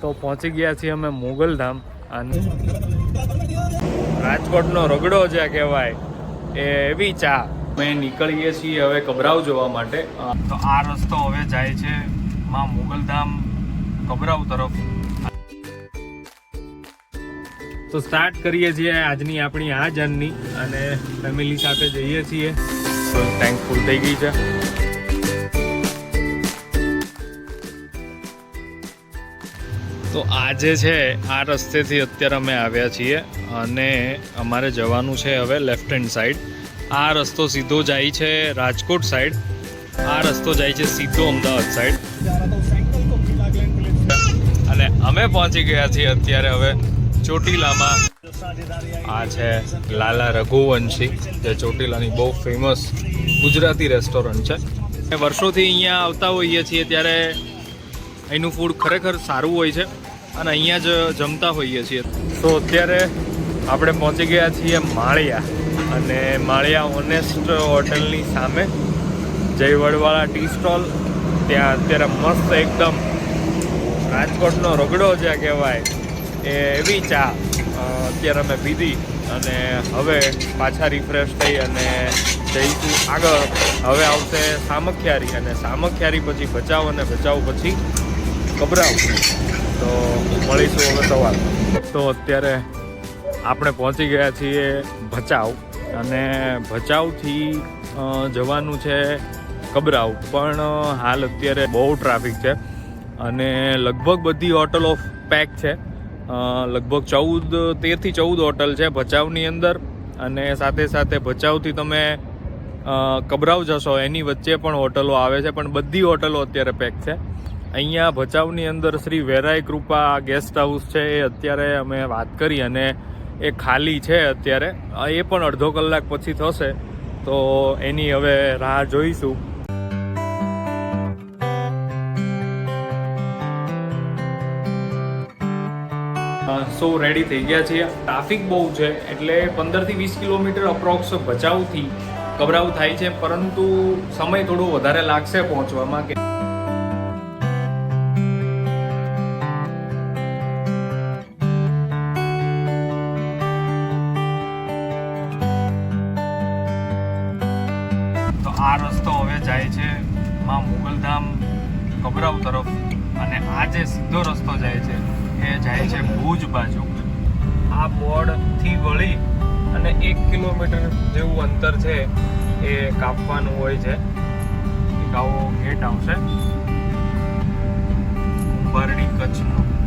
તો પહોંચી ગયા છીએ અમે મોગલધામ અને રાજકોટનો રગડો જે કહેવાય, એ એવી ચા. અમે નીકળીએ છીએ હવે કબરાવ જોવા માટે. તો આ રસ્તો હવે જાય છે માં મોગલધામ કબરાવ તરફ. તો સ્ટાર્ટ કરીએ છીએ આજની આપણી આ જર્ની અને ફેમિલી સાથે જઈએ છીએ. થેન્કફુલ થઈ ગઈ છે. તો આજે છે, આ રસ્તેથી અત્યારે અમે આવ્યા છીએ અને અમારે જવાનું છે હવે લેફ્ટ હેન્ડ સાઈડ આ રસ્તો સીધો જાય છે રાજકોટ સાઈડ આ રસ્તો જાય છે સીધો અમદાવાદ સાઈડ અને અમે પહોંચી ગયા છીએ અત્યારે હવે ચોટીલામાં. આ છે લાલા રઘુવંશી, જે ચોટીલાની બહુ ફેમસ ગુજરાતી રેસ્ટોરન્ટ છે. વર્ષોથી અહીંયા આવતા હોઈએ છીએ ત્યારે અહીંનું ફૂડ ખરેખર સારું હોય છે. અને અહીંયા જ જમતા હોઈએ છીએ. તો અત્યારે આપણે પહોંચી ગયા છીએ માળિયા અને માળિયા ઓનેસ્ટ હોટલની સામે. જય વડવાળા ટી સ્ટોલ. ત્યાં અત્યારે મસ્ત એકદમ રાજકોટનો રગડો જે કહેવાય, એ એવી ચા અત્યારે અમે પીધી અને હવે પાછા રિફ્રેશ થઈ અને જઈશું આગળ. હવે આવશે સામખિયારી અને સામખિયારી પછી બચાવ અને બચાવ પછી ગભરાવ. તો મળીશું હવે સવાર. તો અત્યારે આપણે પહોંચી ગયા છીએ ભચાઉ. અને ભચાઉથી જવાનું છે કબરાઉ. પણ હાલ અત્યારે બહુ ટ્રાફિક છે. અને લગભગ બધી હોટલો પેક છે. લગભગ ચૌદ તેરથી ચૌદ હોટલ છે ભચાઉની અંદર. અને સાથે સાથે ભચાઉથી તમે કબરાવ જશો. એની વચ્ચે પણ હોટલો આવે છે. પણ બધી હોટલો અત્યારે પેક છે. અહીંયા ભચાઉની અંદર શ્રી વેરાય કૃપા ગેસ્ટ હાઉસ છે, એ અત્યારે અમે વાત કરી અને એ ખાલી છે અત્યારે. એ પણ અડધો કલાક પછી થશે, તો એની હવે રાહ જોઈશું. સો રેડી થઈ ગયા છીએ. ટ્રાફિક બહુ છે, એટલે પંદરથી વીસ કિલોમીટર અપ્રોક્સ ભચાઉથી કબરાવ થાય છે, પરંતુ સમય થોડો વધારે લાગશે પહોંચવામાં કે આ રસ્તો હવે જાય છે માં મુગલધામ કબરાવ તરફ અને આ જે સીધો રસ્તો જાય છે, એ જાય છે ભુજ બાજુ. આ બોર્ડથી વળી અને એક કિલોમીટર જેવું અંતર છે એ કાપવાનું હોય છે. એક આવો ગેટ આવશે. કુંભારડી કચ્છનો.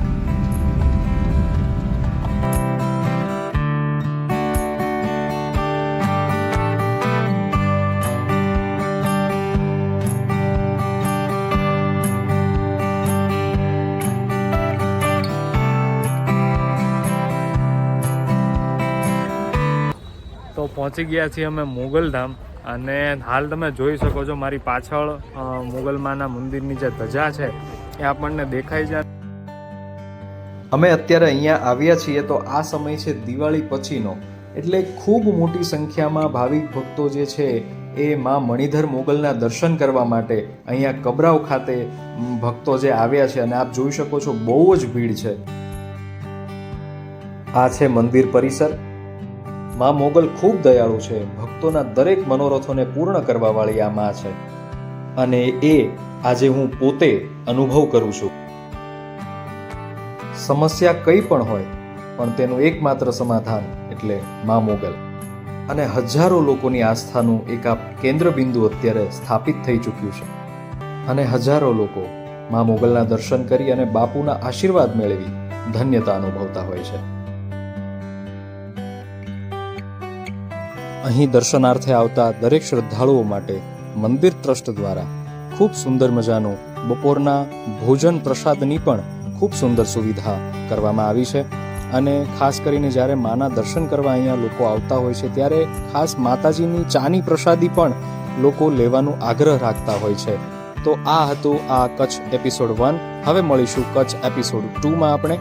પહોંચી ગયા છીએ અમે મોગલધામ અને હાલ તમે જોઈ શકો છો મારી પાછળ મોગલમાના મંદિરની જે ધજા છે, એ આપણને દેખાઈ જાય. અમે અત્યારે અહીંયા આવ્યા છીએ તો આ સમય છે દિવાળી પછીનો. એટલે ખૂબ મોટી સંખ્યામાં ભાવિક ભક્તો જે છે, એ માં મણિધર મોગલના દર્શન કરવા માટે અહીંયા કબરાવ ખાતે ભક્તો જે આવ્યા છે અને આપ જોઈ શકો છો બહુ જ ભીડ છે. આ છે મંદિર પરિસર. માં મોગલ ખૂબ દયાળુ છે. ભક્તોના દરેક મનોરથોને પૂર્ણ કરવાવાળી આ માં છે. અને એ આજે હું પોતે અનુભવ કરું છું. સમસ્યા કઈ પણ હોય, પણ તેનું એકમાત્ર સમાધાન એટલે મા મોગલ. અને હજારો લોકોની આસ્થાનું એક આ કેન્દ્ર બિંદુ અત્યારે સ્થાપિત થઈ ચૂક્યું છે. અને હજારો લોકો મા મોગલના દર્શન કરી અને બાપુના આશીર્વાદ મેળવી ધન્યતા અનુભવતા હોય છે. અહીં દર્શનાર્થે આવતા દરેક શ્રદ્ધાળુઓ માટે મંદિર ટ્રસ્ટ દ્વારા ખૂબ સુંદર મજાનું બપોરના ભોજન પ્રસાદની પણ ખૂબ સુંદર સુવિધા કરવામાં આવી છે. અને ખાસ કરીને જ્યારે માના દર્શન કરવા અહીંયા લોકો આવતા હોય છે, ત્યારે ખાસ માતાજીની ચાની પ્રસાદી પણ લોકો લેવાનું આગ્રહ રાખતા હોય છે. તો આ હતું આ કચ્છ એપિસોડ વન. હવે મળીશું કચ્છ એપિસોડ ટુમાં આપણે.